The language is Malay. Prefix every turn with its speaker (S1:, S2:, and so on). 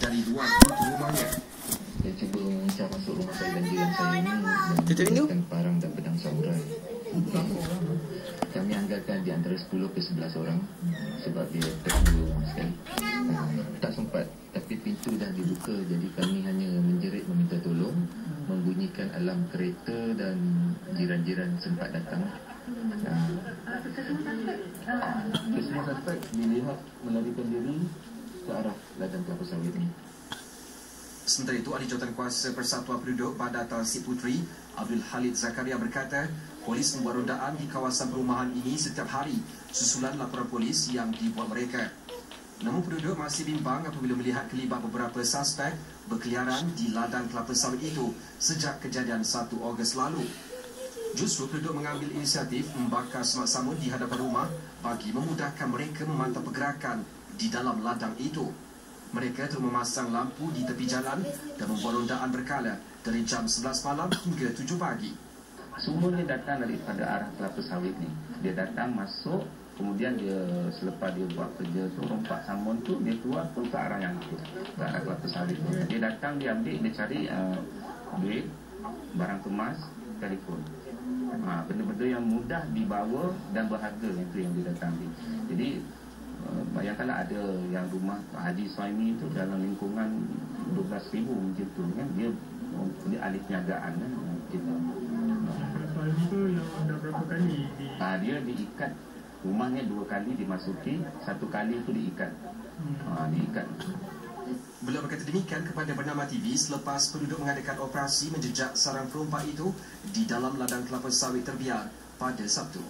S1: dari luar pintu rumahnya.
S2: Dia cuba mengincah masuk rumah saya dan jiran saya ni
S3: Tutup pintu.
S2: dan parang dan pedang samurai. Kami anggarkan di antara 10 ke 11 orang sebab dia terlalu sekali. Ah, Tak sempat tapi pintu dah dibuka jadi kami hanya menjerit meminta tolong membunyikan alam kereta dan jiran-jiran sempat datang. Ah, Kesemua suspek dilihat melarikan diri ke arah ladang kelapa sawit ni.
S1: Sementara itu, Ahli Jawatan Kuasa Persatuan Penduduk Badatan Si Puteri, Abdul Halid Zakaria berkata, polis membuat rondaan di kawasan perumahan ini setiap hari susulan laporan polis yang dibuat mereka. Namun penduduk masih bimbang apabila melihat kelibat beberapa suspek berkeliaran di ladang kelapa sawit itu sejak kejadian 1 Ogos lalu. Justru penduduk mengambil inisiatif membakar semak samun di hadapan rumah bagi memudahkan mereka memantau pergerakan di dalam ladang itu. Mereka telah memasang lampu di tepi jalan dan membuat rondaan berkala dari jam 11 malam hingga 7 pagi.
S2: Semua dia datang daripada arah kelapa sawit ni. Dia datang masuk, kemudian dia selepas dia buat kerja tu, rompak samun tu, dia keluar pun ke arah yang tu, ke arah kelapa sawit tu. Dia datang, dia ambil, dia cari uh, duit, barang kemas, telefon. Ha, benda-benda yang mudah dibawa dan berharga yang tu yang dia datang ambil. Jadi, uh, bayangkanlah ada yang rumah Pak Haji Suhaimi tu dalam lingkungan 12,000 macam tu kan. Dia, dia ahli perniagaan kan.
S4: Itu yang dah berapa kali di
S2: Ha, dia diikat rumahnya dua kali dimasuki satu kali itu diikat ha, diikat
S1: Beliau berkata demikian kepada Bernama TV selepas penduduk mengadakan operasi menjejak sarang perompak itu di dalam ladang kelapa sawit terbiar pada Sabtu.